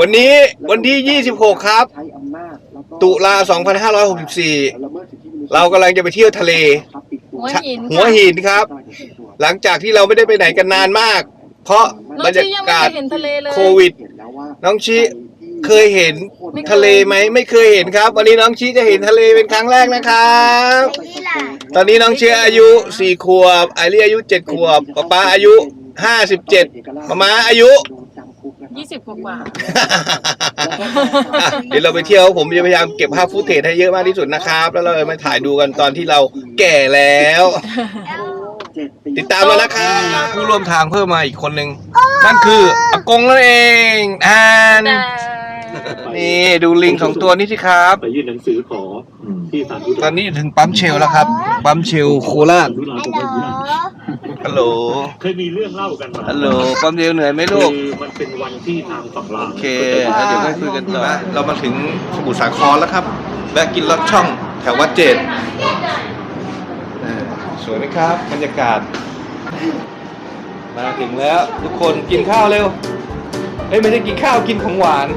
วันนี้วันที่ 26 ครับ ตุลา 2564 เรากำลังจะไปเที่ยวทะเล หัวหินหัวหินครับ หลังจากที่เราไม่ได้ไปไหนกันนานมาก เพราะน้บอรงรยาชี้ยังไม่กาศเคยเห็นทะเลเลยโควิด น้องชิเคยเห็นทะเลไหมไม่เคยเห็นครับ วันนี้น้องชิจะเห็นทะเลเป็นครั้งแรกนะครับ ตอนนี้น้องเชียอายุสี่ขวบไอรีอายุเจ็ดขวบป๊าป๊าอายุห้าสิบเจ็ดมามาอายุ ยี่สิบกว่าเดี๋ยวเราไปเที่ยวผมจะพยายามเก็บภาพฟุตเทจให้เยอะมากที่สุดนะครับ แล้วเราจะมาถ่ายดูกันตอนที่เราแก่แล้ว ติดตามมานะครับผู้ร่วมทางเพิ่มมาอีกคนหนึ่งนั่นคืออากงนั่นเองอ่านแต่นี่ดูลิงสองตัวนี้สิครับไปยื่นหนังสือขอที่สารทุตอนนี้ถึงปั๊มเชลแล้วครับ ปั๊มเชลโคราชทุ ลาผมว่าอย่างนี้ฮัลโหล เคยมีเรื่องเล่ากันมาฮัลโหลปั๊มเชลเหนื่อยไหมลูก คือมันเป็นวันที่ทางฝั่งลาวโอเคแล้วเดี๋ยวไปคุยกันต่อ เรามาถึงสมุทรสาครแล้วครับ แวะกินลอดช่องแถววัดเจดเออสวยไหมครับ บรรยากาศ มาถึงแล้ว ทุกคนกินข้าวเร็ว เอ้ยไม่ใช่กินข้าวกินของหวาน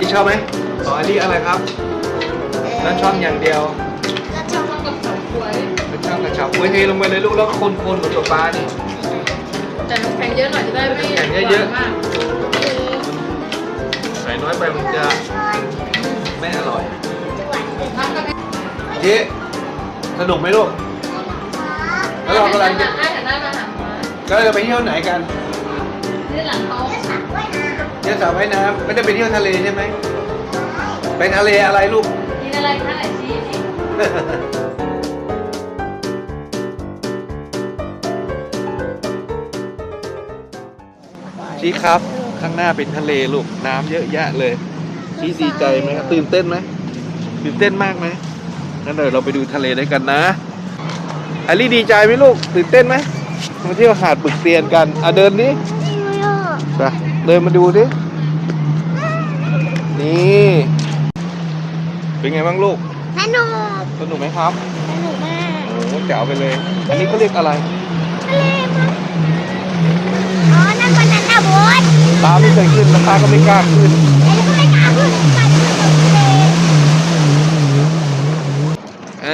พี่ชอบไหมอ๋ออันนี้อะไรครับนั่นช่องอย่างเดียว กระชับไว้เทลงไปเลยลูกแล้วคนๆเหมือนตัวปลานี่ แต่น้ำแข็งเยอะหน่อยจะได้ไม่น้ำแข็งเยอะๆ หวานมากใส่น้อยไปมันจะไม่อร่อย น้ำกะทิเจ๊สนุกไหมลูก แล้วเรากำลังจะ ให้หันหน้ามาหาฟ้าก็จะไปเที่ยวไหนกันที่หลังเขาเที่ยวสระว่ายน้ำไม่ได้ไปเที่ยวทะเลใช่ไหมไปทะเลอะไรลูก กินอะไรคะไหนชี้สิ ชี้ครับ ข้างหน้าเป็นทะเลลูกน้ำเยอะแยะเลย ชี้ดีใจไหมครับตื่นเต้นไหมตื่นเต้นมากไหมงั้นเดี๋ยวเราไปดูทะเลด้วยกันนะอลี่ดีใจไหมลูกตื่นเต้นไหมมาเที่ยวหาดปึกเตียนกันอะเดินดิไปเดินมาดูดินี่เป็นไงบ้างลูกสนุกสนุกไหมครับสนุกมากโอ้โหแจ๋วไปเลย อันนี้เขาเรียกอะไร ทะเลมั้งอ๋อ นั่นมันนั่นนะโบอส ตาไม่เคยขึ้นแล้วตาก็ไม่กล้าขึ้นไอ้ลูกไม่กล้าขึ้นไปดูทะเล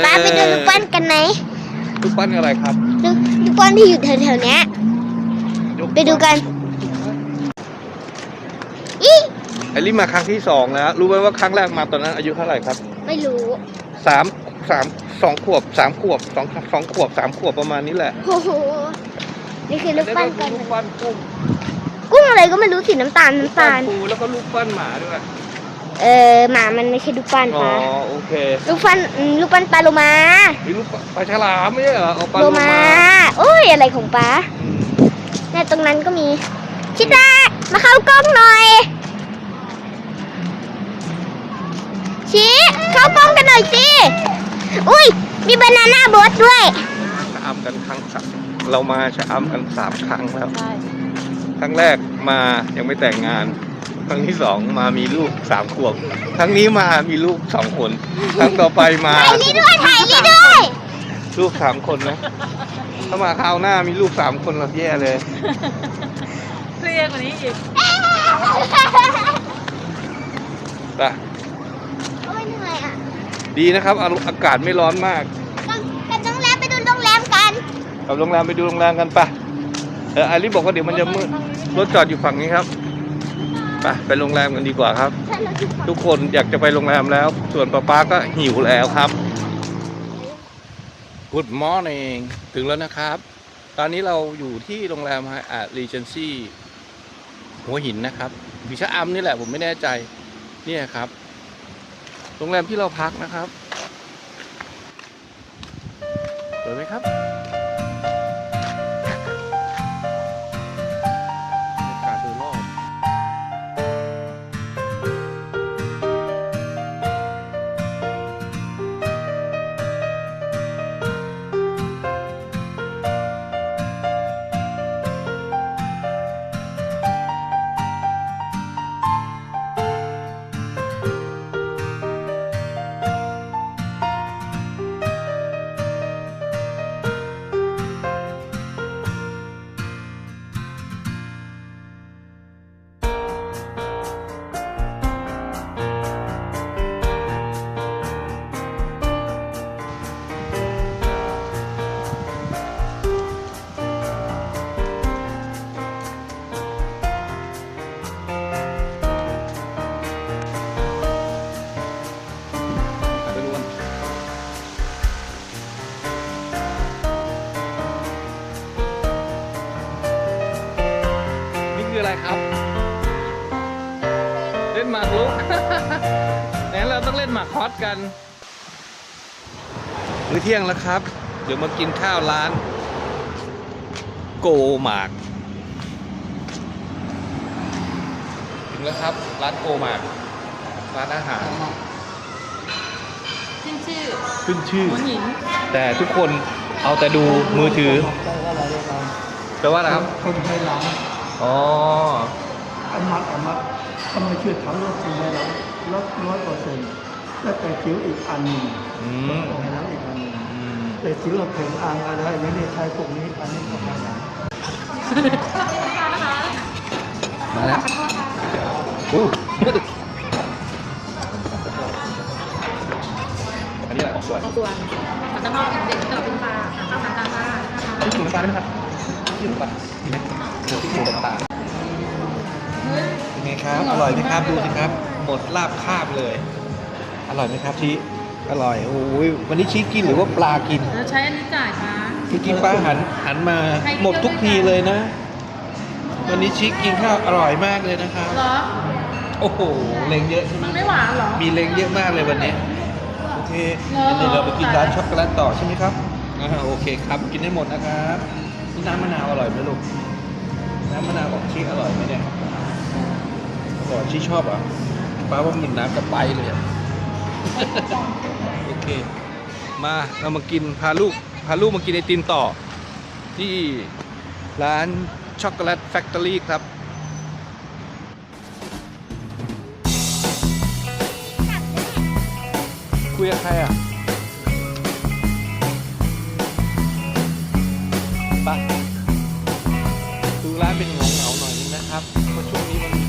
ป้าไปดูลูกปั้นกันไหมลูกปั้นอะไรครับลูกลูกปั้นที่อยู่แถวๆเนี้ยยไปดูกันอีไอริมาครั้งที่สองแล้วรู้ไหมว่าครั้งแรกมาตอนนั้นอายุเท่าไหร่ครับ ไม่รู้สามสามสองขวบสามขวบสองสองขวบสามขวบประมาณนี้แหละโอ้โหนี่คือลูกปั้นกันลูกปั้นกุ้ง กุ้งอะไรก็ไม่รู้สีน้ำตาลน้ำตาล ปูแล้วก็ลูกปั้นหมาด้วยเออหมามันไม่ใช่ลูกปั้นอ๋อปลาโอเคลูกปั้นอืมลูกปั้นปลาโลมามีลูกปลาฉลามไม่ใช่เหรอเอาปลาโลโลมามาโอ้ยอะไรของป้าอืมเนี่ยตรงนั้นก็มีชิตามาเข้ากล้องหน่อยชี้เข้ากล้องกันหน่อยสิอุ้ยมีบานาน่าโบ๊ทด้วย ชะอำกันครั้งสามเรามาชะอำกันสามครั้งแล้ว ใช่ ครั้งแรกมายังไม่แต่งงาน ครั้งที่สองมามีลูกสามขวบ ครั้งนี้มามีลูกสองคน ครั้งต่อไปมา ถ่ายนี่ด้วยถ่ายนี่ด้วยลูกสามคนนะ ถ้ามาคราวหน้ามีลูกสามคนเราแย่เลย เครียดกว่านี้อีกไปโอ้ยเหนื่อยอะดีนะครับอาอากาศไม่ร้อนมาก ต้องกันโรงแรมไปดูโรงแรมกันกลับโรงแรมไปดูโรงแรมกันปะ เอออาลิบอกว่าเดี๋ยวมันจะมืดรถจอดอยู่ฝั่งนี้ครับไปไปโรงแรมกันดีกว่าครับทุกคนอยากจะไปโรงแรมแล้ว ส่วนป้าป้าก็หิวแล้วครับ Good morning ถึงแล้วนะครับ ตอนนี้เราอยู่ที่โรงแรมฮอารีเจนซี่หัวหินนะครับวิชะอำนี่แหละผมไม่แน่ใจ เนี่ยครับ โรงแรมที่เราพักนะครับสวยไหมครับ องเล่นหมากฮอตกันมื้อเที่ยงแล้วครับ เดี๋ยวมากินข้าวร้าน โกหมาก ถึงแล้วครับ ร้านโกหมาก ร้านอาหาร ขึ้นชื่อขึ้นชื่อ หัวหินแต่ทุกคนเอาแต่ดูมือถือแปลว่าอะไรครับ คนไทยหลังอ๋ออามัดอามัดทำไมเชื่อถังรถคนไทยหลังลดร้อยเปอร์เซ็นต์ แล้วแต่คิ้วอีกอันหนึ่งอืมคนไทยหลังอีกอันหนึ่งอืมแต่คิ้วเราเพ่งอ่างอะไรอย่างนี้ใช้พวกนี้อันนี้ของไทยหลังมาแล้วอู้อันนี้อะไรของส่วนเอาส่วนผัดกะเพราเด็กๆกับเป็นปลาข้าวผัดกะเพราที่ถูกน้ำตาลได้ไหมครับที่ถูกปะมีไหมที่ถูกน้ำตาลเป็นไงครับ อร่อยไหมครับ ดูสิครับ หมดลาบคาบเลย อร่อยไหมครับชีอร่อยโอ้ยวันนี้ชีกินหรือว่าปลากินแล้วใช้อันนี้จ่ายคะเมื่อกี้ป้าหันหันมาหมดทุกทีเลยนะ วันนี้ชิคกินข้าวอร่อยมากเลยนะครับเหรอโอ้โหเลงเยอะใช่ไหมมันไม่หวานเหรอมีเลงเยอะมากเลยวันนี้โอเคเดี๋ยวเราไปกินร้านช็อกโกแลตต่อใช่ไหมครับอ่าโอเคครับกินได้หมดนะครับนี่น้ำมะนาวอร่อยไหมลูกน้ำมะนาวของชิคอร่อยไหมเนี่ยอร่อยชิคชอบเหรอป้าว่ามันน้ำกับไปเลยอะ โอเค มาเรามากินพาลูกพาลูกมากินไอติมต่อ ที่ร้านช็อกโกแลตแฟคทอรี่ครับคุยกับใครอะไปดูร้านเป็นเหงาเหงาๆหน่อยนึงนะครับเพราะช่วงนี้มันมี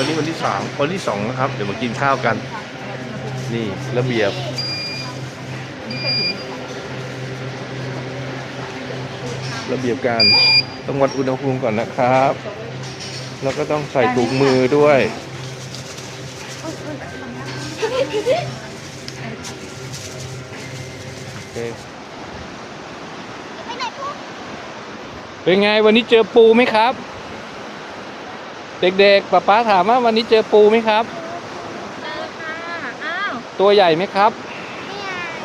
วันนี้วันที่สามวันที่สองนะครับ เดี๋ยวมากินข้าวกัน นี่ระเบียบ ระเบียบการต้องวัดอุณหภูมิก่อนนะครับ แล้วก็ต้องใส่ถุงมือด้วยโอเคเป็นไงวันนี้เจอปูไหมครับ เด็กๆป๊าป๊าถามว่าวันนี้เจอปูไหมครับ เจอค่ะ อ้าวตัวใหญ่ไหมครับ ไม่อาย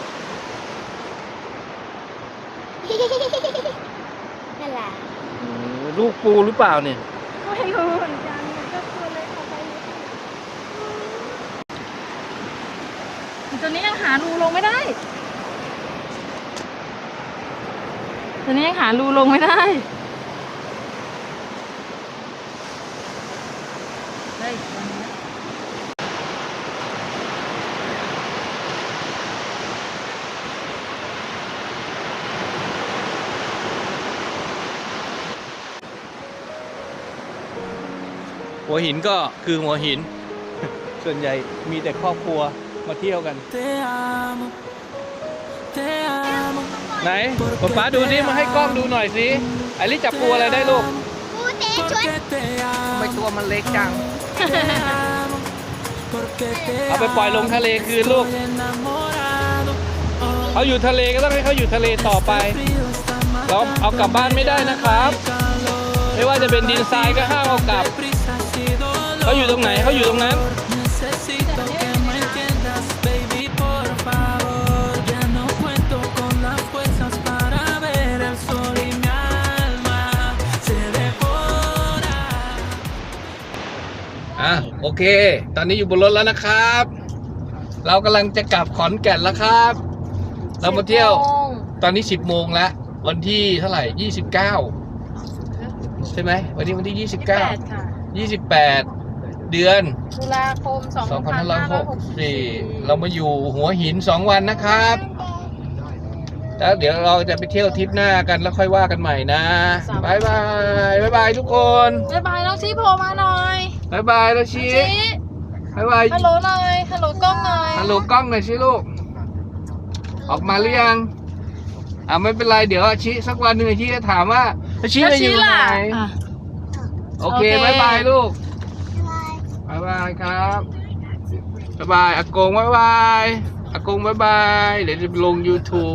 นั่นแหละอืมลูกปูหรือเปล่าเนี่ยไม่รู้เหมือนกันมันก็ตัวเล็กออกไปนิดนึงตัวนี้ยังหารูลงไม่ได้ ตัวนี้ยังหารูลงไม่ได้ เฮ้ยวันนี้ หัวหินก็คือหัวหิน ส่วนใหญ่มีแต่ครอบครัวมาเที่ยวกัน ไหนป๊าป๊าดูสิมาให้กล้องดูหน่อยสิไอริจับปูอะไรได้ลูกปูเตชวยไมตัวมันเล็กจัง เอาไปปล่อยลงทะเลคืนลูกเอาอยู่ทะเลก็ต้องให้เขาอยู่ทะเลต่อไปเราเอากลับบ้านไม่ได้นะครับ ไม่ว่าจะเป็นดินทรายก็ห้ามเอากลับ เขาอยู่ตรงไหนเขาอยู่ตรงนั้น Necesito que me entiendas, baby, por favor. Ya no cuento con las fuerzas para ver el sol y mi alma se devora. อะโอเค ตอนนี้อยู่บนรถแล้วนะครับ เรากำลังจะกลับขอนแก่นแล้วครับ เรามาเที่ยวสิบโมงตอนนี้ 10 โมงแล้ว วันที่เท่าไหร่ 29 ใช่ไหม วันนี้วันที่ยี่สิบแปดค่ะ29 28 เดือนตุลาคม2564 2564 เรามาอยู่หัวหิน 2 วันนะครับ แล้วเดี๋ยวเราจะไปเที่ยวทริปหน้ากันแล้วค่อยว่ากันใหม่นะบายบายบายบายทุกคนบ๊ายบายน้องชี้โผล่มาหน่อยบายบายแล้วชีชี้บายบายฮัลโหลหน่อยฮัลโหลกล้องหน่อยฮัลโหลกล้องหน่อยสิลูก ออกมาหรือยังอ่าไม่เป็นไรเดี๋ยวอาชิสักวันหนึ่งอาชิจะถามว่าอาชิจะอยู่ไหนอะโอเคโอเคบายบายลูกบายบายครับบายบายอากงบายบายอากงบายบายเดี๋ยวจะลง YouTube